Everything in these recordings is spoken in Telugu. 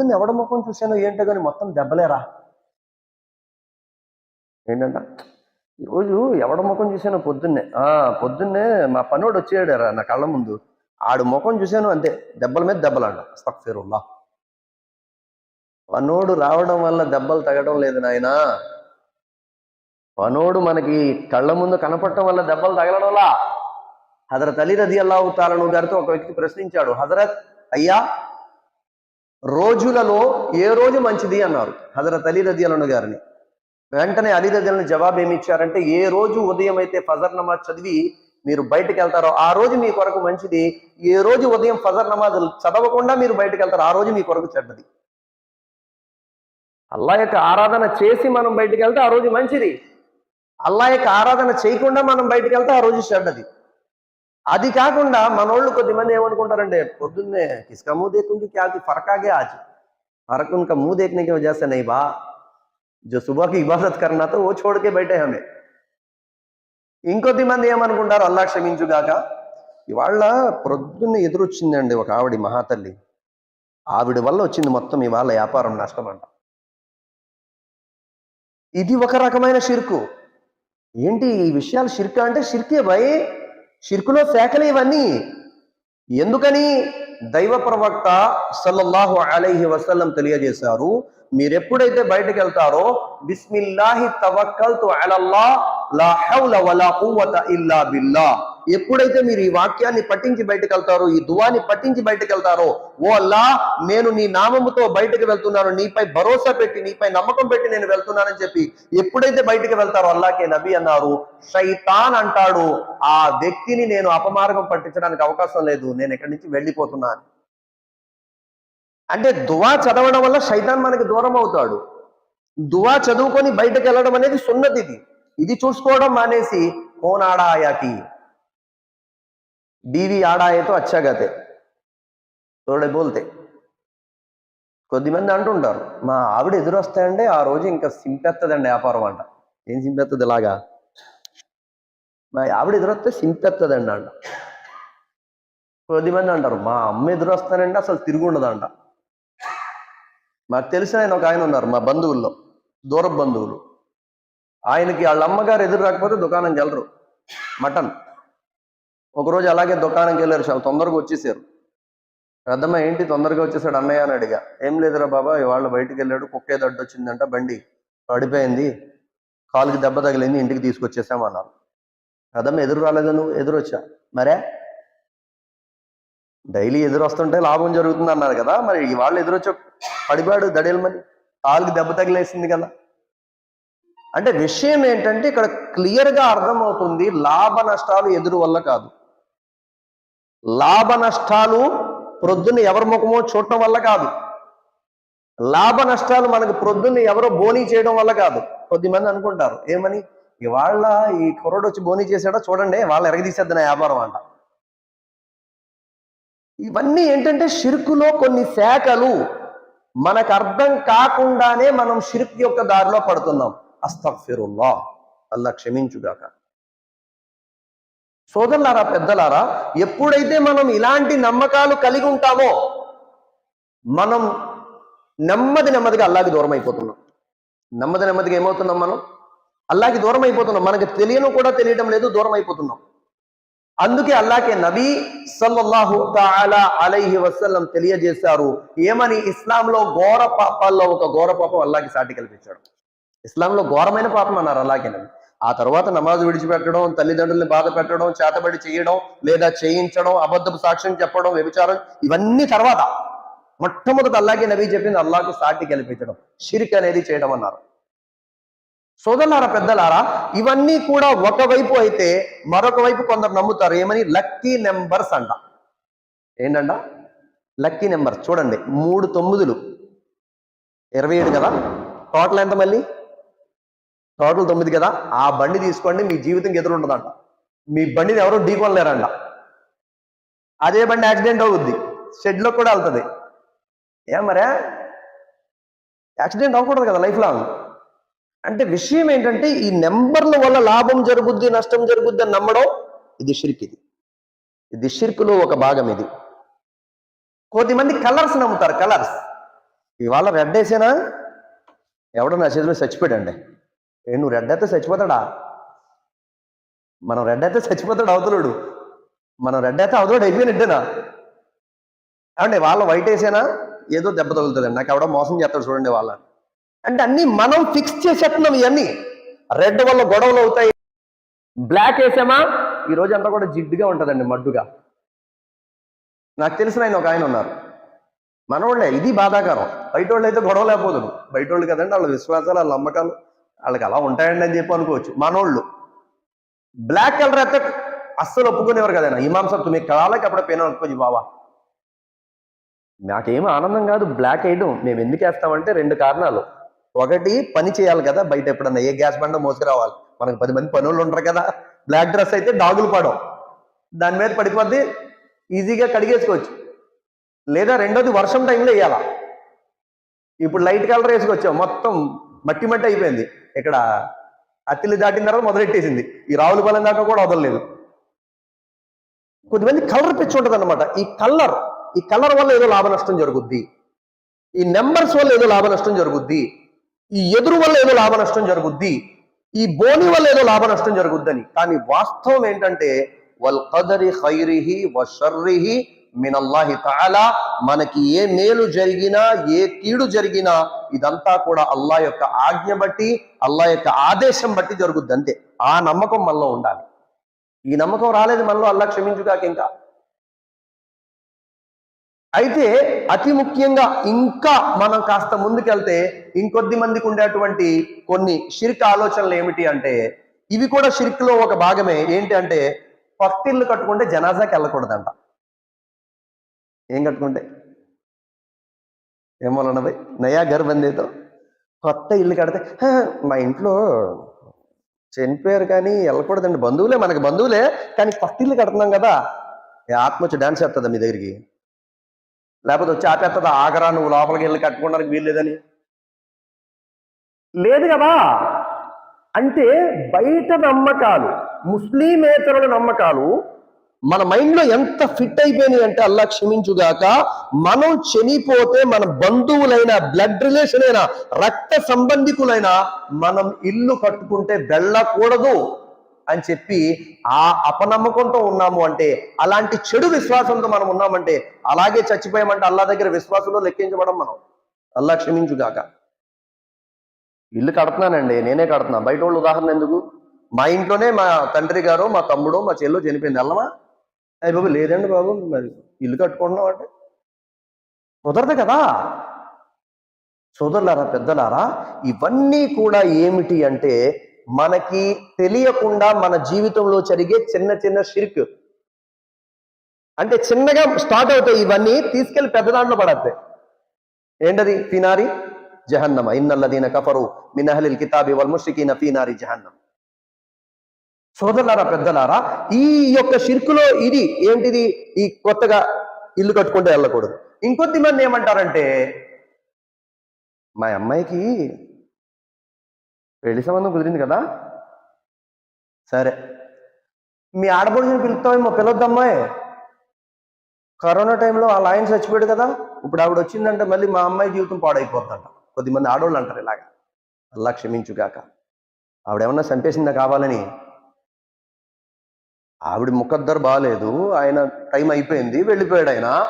పొద్దున్న ఎవడ ముఖం చూశానో ఏంటో కానీ మొత్తం దెబ్బలేరా? ఏంటంట? ఈరోజు ఎవడ ముఖం చూశానో పొద్దున్నే. పొద్దున్నే మా పనోడు వచ్చేయడారా నా కళ్ళ ముందు. ఆడు ముఖం చూశాను అంతే. దెబ్బల మీద దెబ్బలంట అస్తగ్ఫిరుల్లాహ్ పనోడు రావడం వల్ల దెబ్బలు తగ్గడం లేదు నాయనా. పనోడు మనకి కళ్ళ ముందు కనపడటం వల్ల దెబ్బలు తగలడంలా. హజరత్ అలీ రది అల్లాహు తాలను గారితో ఒక వ్యక్తి ప్రశ్నించాడు. హజరత్ అయ్యా రోజులలో ఏ రోజు మంచిది అన్నారు. హజరత్ అలీ రది గారిని. వెంటనే అలీ రది జవాబు ఏమి ఇచ్చారంటే ఏ రోజు ఉదయం అయితే ఫజర్ నమాజ్ చదివి మీరు బయటకు వెళ్తారో ఆ రోజు మీ కొరకు మంచిది ఏ రోజు ఉదయం ఫజర్ నమాజ్ చదవకుండా మీరు బయటకు వెళ్తారు ఆ రోజు మీ కొరకు చెడ్డది. అల్లా యొక్క ఆరాధన చేసి మనం బయటకు వెళ్తే ఆ రోజు మంచిది. అల్లా యొక్క ఆరాధన చేయకుండా మనం బయటకు వెళ్తే ఆ రోజు చెడ్డది. అది కాకుండా మనోళ్ళు కొద్దిమంది ఏమనుకుంటారంటే పొద్దున్నే కిస్కా मुंह देखूंगी क्या कि फर्क आ गया आज फर्क उनका मुंह देखने की वजह से नहीं बा जो सुबह की इबादत करना तो वो छोड़ के बैठे हमें ఇంకొద్ది మంది ఏమనుకుంటారు అల్లా క్షమించుగాక ఇవాళ ప్రొద్దున్న ఎదురొచ్చిందండి ఒక ఆవిడ మహాతల్లి ఆవిడ వల్ల వచ్చింది మొత్తం ఇవాళ వ్యాపారం నష్టం అంట ఇది ఒక రకమైన షిర్కు ఏంటి ఈ విషయాలు షిర్క్ అంటే షిర్కే భయ్ షిర్కులో శాఖలు ఇవన్నీ. ఎందుకని? దైవ ప్రవక్త సల్లల్లాహు అలైహి వసల్లం తెలియజేశారు మీరు ఎప్పుడైతే బయటకు వెళ్తారో బిస్మిల్లాహి తవక్కల్తు అలల్లా లా హౌల వలా కువ్వత ఇల్లా బిల్లా. ఎప్పుడైతే మీరు ఈ వాక్యాన్ని పట్టించి బయటకు వెళ్తారో ఈ దువాని పట్టించి బయటకు వెళ్తారో ఓ అల్లా నేను నీ నామముతో బయటకు వెళ్తున్నాను నీపై భరోసా పెట్టి నీపై నమ్మకం పెట్టి నేను వెళ్తున్నానని చెప్పి ఎప్పుడైతే బయటకు వెళ్తారో అల్లాకే నబీ అన్నారు. షైతాన్ అంటాడు ఆ వ్యక్తిని నేను అపమార్గం పట్టించడానికి అవకాశం లేదు నేను ఇక్కడి నుంచి వెళ్ళిపోతున్నాను. అంటే దువా చదవడం వల్ల శైతాన్ మనకి దూరం అవుతాడు. దువా చదువుకొని బయటకు వెళ్ళడం అనేది సున్నది ఇది ఇది చూసుకోవడం మానేసి కోనాడాయాకి. ఆడాయాకి బీవి ఆడాయతో అచ్చగతే. తోడే బోల్తే. కొద్దిమంది అంటుంటారు మా ఆవిడ ఎదురొస్తాయండి ఆ రోజు ఇంకా సింపెత్తదండి వ్యాపారం అంట ఏం సింపెత్తది ఇలాగా? మా ఆవిడ ఎదురొస్తే సింపెత్తదండి అంట. కొద్దిమంది అంటారు మా అమ్మ ఎదురొస్తానంటే అసలు తిరుగుండదంట. మాకు తెలిసిన ఆయన ఒక ఆయన ఉన్నారు మా బంధువుల్లో దూర బంధువులు. ఆయనకి వాళ్ళ అమ్మగారు ఎదురు రాకపోతే దుకాణంకి వెళ్ళరు మటన్. ఒకరోజు అలాగే దుకాణంకి వెళ్ళారు చాలా తొందరగా వచ్చేసారు. పెద్దమ్మ ఏంటి తొందరగా వచ్చేసాడు? అన్నయ్య అని అడిగా. ఏం లేదురా బాబా ఇవాళ బయటికి వెళ్ళాడు కుక్కే దడ్డు వచ్చిందంట బండి పడిపోయింది కాలుకి దెబ్బ తగిలింది ఇంటికి తీసుకొచ్చేసామన్నారు పెద్దమ్మ ఎదురు రాలేదా నువ్వు? ఎదురు వచ్చా? మరే? డైలీ ఎదురు వస్తుంటే లాభం జరుగుతుంది అన్నారు కదా మరి ఇవాళ ఎదురొచ్చ పడిపాడు దడేలమని కాలుకి దెబ్బ తగిలేసింది కదా. అంటే విషయం ఏంటంటే ఇక్కడ క్లియర్గా అర్థమవుతుంది లాభ నష్టాలు ఎదురు వల్ల కాదు. లాభ నష్టాలు ప్రొద్దున ఎవరి ముఖమో చూడటం వల్ల కాదు. లాభ నష్టాలు మనకు ప్రొద్దున్న ఎవరో బోనీ చేయడం వల్ల కాదు. కొద్దిమంది అనుకుంటారు ఏమని? ఇవాళ ఈ కుర్రోడు వచ్చి బోనీ చేశాడో? చూడండి వాళ్ళ ఎరగదీసేద్ది నా వ్యాపారం అంట. ఇవన్నీ ఏంటంటే షిర్కులో కొన్ని శాఖలు మనకు అర్థం కాకుండానే మనం షిర్క్ యొక్క దారిలో పడుతున్నాం. అస్తఫిరుల్లా అల్లా క్షమించుగాక. సోదరులారా పెద్దలారా ఎప్పుడైతే మనం ఇలాంటి నమ్మకాలు కలిగి ఉంటామో మనం నెమ్మది నెమ్మదిగా అల్లాకి దూరం అయిపోతున్నాం. నెమ్మది నెమ్మదిగా ఏమవుతున్నాం మనం? అల్లాకి దూరం అయిపోతున్నాం. మనకి తెలియను కూడా తెలియడం లేదు దూరం అయిపోతున్నాం. అందుకే అల్లాకే నబీ సల్లల్లాహు తాలా అలైహి వసల్లం తెలియజేశారు ఏమని? ఇస్లాంలో ఘోర పాపాల్లో ఒక ఘోర పాపం అల్లాకి సాటి కల్పించాడు. ఇస్లాంలో ఘోరమైన పాపం అన్నారు అలాగే నబీ. ఆ తర్వాత నమాజ్ విడిచిపెట్టడం తల్లిదండ్రుల్ని బాధ పెట్టడం చేతబడి చేయడం లేదా చేయించడం అబద్ధపు సాక్ష్యం చెప్పడం వ్యభిచారం ఇవన్నీ తర్వాత. మొట్టమొదటి అల్లాగే నబీ చెప్పింది అల్లాకు సాటి కల్పించడం షిరిక్ అనేది చేయడం అన్నారు. సోదరులారా పెద్దలారా ఇవన్నీ కూడా ఒకవైపు అయితే మరొక వైపు కొందరు నమ్ముతారు. ఏమని? లక్కీ నెంబర్స్ అంట. ఏంటంట లక్కీ నెంబర్ చూడండి మూడు తొమ్మిదిలు. ఇరవై ఏడు కదా? టోటల్ ఎంత మళ్ళీ? టోటల్ తొమ్మిది కదా? ఆ బండి తీసుకోండి మీ జీవితం ఎదురుండదంట మీ బండిని ఎవరు ఢీకొనలేరంట. అదే బండి యాక్సిడెంట్ అవుద్ది. షెడ్లో కూడా వెళ్తుంది. ఏం మరే? యాక్సిడెంట్ అవ్వకూడదు కదా లైఫ్ లాంగ్ అంటే విషయం ఏంటంటే ఈ నెంబర్ల వల్ల లాభం జరుగుద్ది నష్టం జరుగుద్ది అని నమ్మడం ఇది షిర్క్ ఇది. ఇది షిర్కులో ఒక భాగం ఇది. కొద్దిమంది కలర్స్ నమ్ముతారు కలర్స్. ఇవాళ రెడ్ వేసేనా? ఎవడో నా చేతిలో చచ్చిపోయాడండి. ఏ నువ్వు రెడ్ అయితే చచ్చిపోతాడా? మనం రెడ్ అయితే చచ్చిపోతాడు అవతలుడు. మనం రెడ్ అయితే అవతలుడు అయిపోయినట్టేనా ఏమండి వాళ్ళ వైట్ వేసేనా? ఏదో దెబ్బ తగులుతుందండి. నాకు ఎవడో మోసం చేస్తాడు చూడండి వాళ్ళ. అంటే అన్ని మనం ఫిక్స్ చేసేస్తున్నాం ఇవన్నీ. రెడ్ వల్ల గొడవలు అవుతాయి. బ్లాక్ వేసామా? ఈ రోజు అంతా కూడా జిడ్డుగా ఉంటుందండి మడ్డుగా. నాకు తెలిసిన ఆయన ఒక ఆయన ఉన్నారు. మనోళ్ళే ఇది బాధాకరం. బయట వాళ్ళు అయితే గొడవ లేకపోతుంది బయట వాళ్ళు కదండి వాళ్ళ విశ్వాసాలు వాళ్ళ నమ్మకాలు. వాళ్ళకి అలా ఉంటాయండి అని చెప్పి అనుకోవచ్చు. మనోళ్ళు. బ్లాక్ కలర్ అయితే అస్సలు ఒప్పుకునేవారు కదైనా. ఇమాం సాబ్ తుమ్మి కాళ్ళకి అప్పుడు పెయిన్ అనుకోవచ్చు బావా. నాకేం ఆనందం కాదు బ్లాక్ వేయడం. మేము ఎందుకు వేస్తామంటే రెండు కారణాలు. ఒకటి పని చేయాలి కదా. బయట ఎప్పుడన్నా ఏ గ్యాస్ బండ మోసుకురావాలి. మనకు పది మంది పనులు ఉంటారు కదా. బ్లాక్ డ్రెస్ అయితే డాగులు పడవు. దాని మీద పడిపోద్ది. ఈజీగా కడిగేసుకోవచ్చు. లేదా రెండోది వర్షం టైంలో వేయాలా. ఇప్పుడు లైట్ కలర్ వేసుకొచ్చాం. మొత్తం మట్టి మట్టి అయిపోయింది. ఇక్కడ అత్తిల్లు దాటిన తర్వాత మొదలెట్టేసింది. ఈ రావుల బలం దాకా కూడా వదలలేదు. కొద్దిమంది కలర్ పిచ్చి ఉంటుంది అనమాట ఈ కలర్ ఈ కలర్ వల్ల ఏదో లాభ నష్టం జరుగుద్ది. ఈ నెంబర్స్ వల్ల ఏదో లాభ నష్టం జరుగుద్ది. ఈ ఎదురు వల్ల ఏదో లాభ నష్టం జరుగుద్ది. ఈ బోని వల్ల ఏదో లాభ నష్టం జరుగుద్దని. కానీ వాస్తవం ఏంటంటే వల్ కదరి హైరిహి వషర్రిహి మినల్లాహి తాలా మనకి ఏ మేలు జరిగినా ఏ కీడు జరిగినా ఇదంతా కూడా అల్లా యొక్క ఆజ్ఞ బట్టి అల్లా యొక్క ఆదేశం బట్టి జరుగుద్ది అంతే. ఆ నమ్మకం మనలో ఉండాలి. ఈ నమ్మకం రాలేదు మనలో అల్లా క్షమించుగాక ఇంకా. అయితే అతి ముఖ్యంగా ఇంకా మనం కాస్త ముందుకెళ్తే ఇంకొద్ది మందికి ఉండేటువంటి కొన్ని షిర్క్ ఆలోచనలు ఏమిటి అంటే ఇవి కూడా షిరిక్లో ఒక భాగమే. ఏంటి అంటే పక్తిళ్ళు కట్టుకుంటే జనాజాకి వెళ్ళకూడదంట. ఏం కట్టుకుంటే ఏమోలన్నది నయా గర్ బందేతో కొత్త ఇల్లు కడితే మా ఇంట్లో చనిపోయారు కానీ వెళ్ళకూడదండి. బంధువులే మనకి బంధువులే కానీ కొత్త ఇల్లు కడుతున్నాం కదా. ఏ ఆత్మ వచ్చి డాన్స్ చేస్తుందా మీ దగ్గరికి? లేకపోతే వచ్చి ఆపేస్తుందా? ఆగరా నువ్వు లోపలికి వెళ్ళి కట్టుకోవడానికి వీల్లేదని లేదు కదా. అంటే బయట నమ్మకాలు ముస్లిమేతరుల నమ్మకాలు మన మైండ్లో ఎంత ఫిట్ అయిపోయినాయి అంటే అల్లా క్షమించుగాక మనం చనిపోతే మన బంధువులైన బ్లడ్ రిలేషన్ అయినా రక్త సంబంధికులైన మనం ఇల్లు కట్టుకుంటే వెళ్ళకూడదు అని చెప్పి ఆ అపనమ్మకంతో ఉన్నాము అంటే అలాంటి చెడు విశ్వాసంతో మనం ఉన్నామంటే అలాగే చచ్చిపోయామంటే అల్లా దగ్గర విశ్వాసంలో లెక్కించబడం మనం. అల్లా క్షమించుగాక. ఇల్లు కడుతున్నానండి నేనే కడుతున్నా. బయట వాళ్ళు ఉదాహరణ ఎందుకు? మా ఇంట్లోనే మా తండ్రి గారు మా తమ్ముడు మా చెల్లు చనిపోయింది. అల్లమా అయ్యి బాబు లేదండి బాబు మరి ఇల్లు కట్టుకుంటున్నాం అంటే. కుదరదు కదా. సోదరులారా పెద్దలారా ఇవన్నీ కూడా ఏమిటి అంటే మనకి తెలియకుండా మన జీవితంలో జరిగే చిన్న చిన్న షిర్క్. అంటే చిన్నగా స్టార్ట్ అవుతాయి ఇవన్నీ తీసుకెళ్ళి పెద్ద దాంట్లో పడతాయి ఏంటది? ఫినారి జహన్నమ. ఇన్నల్లదీన కఫరు మినహలిల్ కితాబి వల్ ముషికీన ఫీనారి జహన్నం సోదరులారా పెద్దలారా ఈ యొక్క షిర్కులో ఇది ఏంటిది? ఈ కొత్తగా ఇల్లు కట్టుకుంటే వెళ్ళకూడదు. ఇంకొద్ది మంది ఏమంటారంటే మా అమ్మాయికి పెళ్ళి సంబంధం కుదిరింది కదా. సరే. మీ ఆడపడుచుని పిలుస్తామేమో పిలవద్దమ్మాయి కరోనా టైంలో ఆ ఆయన చచ్చిపోయాడు కదా. ఇప్పుడు ఆవిడ వచ్చిందంటే మళ్ళీ మా అమ్మాయి జీవితం పాడైపోతుందంట కొద్దిమంది ఆడవాళ్ళు అంటారు ఇలాగా. అలా క్షమించుగాక. ఆవిడేమన్నా చంపేసిందా కావాలని ఆవిడ ముఖద్దరు బాగాలేదు ఆయన టైం అయిపోయింది. వెళ్ళిపోయాడు ఆయన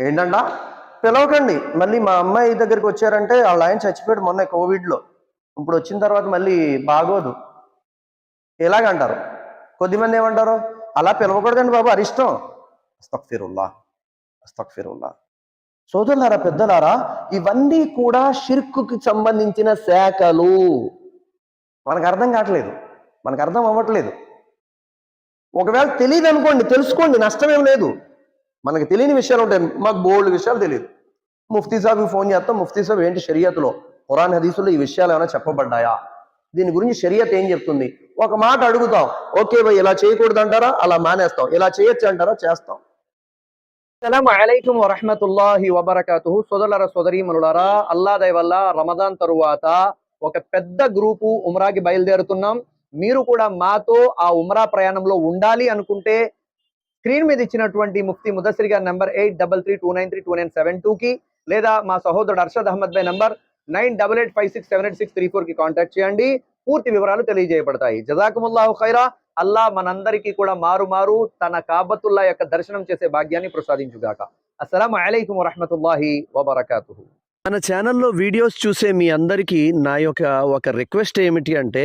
ఏంటంట? పిలవకండి. మళ్ళీ మా అమ్మాయి దగ్గరికి వచ్చారంటే వాళ్ళ ఆయన చచ్చిపోయాడు మొన్న కోవిడ్లో. ఇప్పుడు వచ్చిన తర్వాత మళ్ళీ బాగోదు. ఎలాగంటారు? కొద్దిమంది ఏమంటారు? అలా పిలవకూడదండి బాబు అరిష్టం. అస్తక్ఫిరుల్లా. అస్తక్ఫిరుల్లా. సోదరులారా పెద్దలారా ఇవన్నీ కూడా షిర్కుకి సంబంధించిన శాఖలు. మనకు అర్థం కావట్లేదు. మనకు అర్థం అవ్వట్లేదు. ఒకవేళ తెలియదు అనుకోండి తెలుసుకోండి నష్టమేం లేదు. మనకి తెలియని విషయాలు ఉంటాయి మాకు బోల్డ్ విషయాలు తెలియదు. ముఫ్తీ సాబ్కి ఫోన్ చేస్తాం ముఫ్తీ సాబ్ ఏంటి షరియత్లో? ఖురాన్ హదీసులో ఈ విషయాలు ఏమైనా చెప్పబడ్డాయా? దీని గురించి షరియత్ ఏం చెప్తుంది? ఒక మాట అడుగుతాం ఓకే భయ్ ఇలా చేయకూడదు అంటారా అలా మానేస్తాం. ఇలా చేయొచ్చు అంటారా? చేస్తాం. అస్సలం అలైకుం వరహమతుల్లాహి వబర్కతు సోదరులారా సోదరీమనులారా అల్లా దయ వల్ల రమదాన్ తరువాత ఒక పెద్ద గ్రూపు ఉమరాకి బయలుదేరుతున్నాం. మీరు కూడా మాతో ఆ ఉమరా ప్రయాణంలో ఉండాలి అనుకుంటే స్క్రీన్ మీద ఇచ్చినటువంటి ముఫ్తీ ముదస్సరి గారి number eight double three two nine three two nine seven two కి లేదా మా సహోదరుడు Arshad Ahmed by number nine double eight five six seven eight six three ఫోర్కి కాంటాక్ట్ చేయండి. పూర్తి వివరాలు తెలియజేయబడతాయి. జజాకుముల్లాహు ఖైరా. అల్లా మనందరికీ కూడా మారు మారు తన కాబతుల్లా యొక్క దర్శనం చేసే భాగ్యాన్ని ప్రసాదించుగాక. అస్సలం అలైకుం వరహమతుల్లాహి వబర్కాతు మన ఛానల్లో వీడియోస్ చూసే మీ అందరికీ నా యొక్క ఒక రిక్వెస్ట్ ఏమిటి అంటే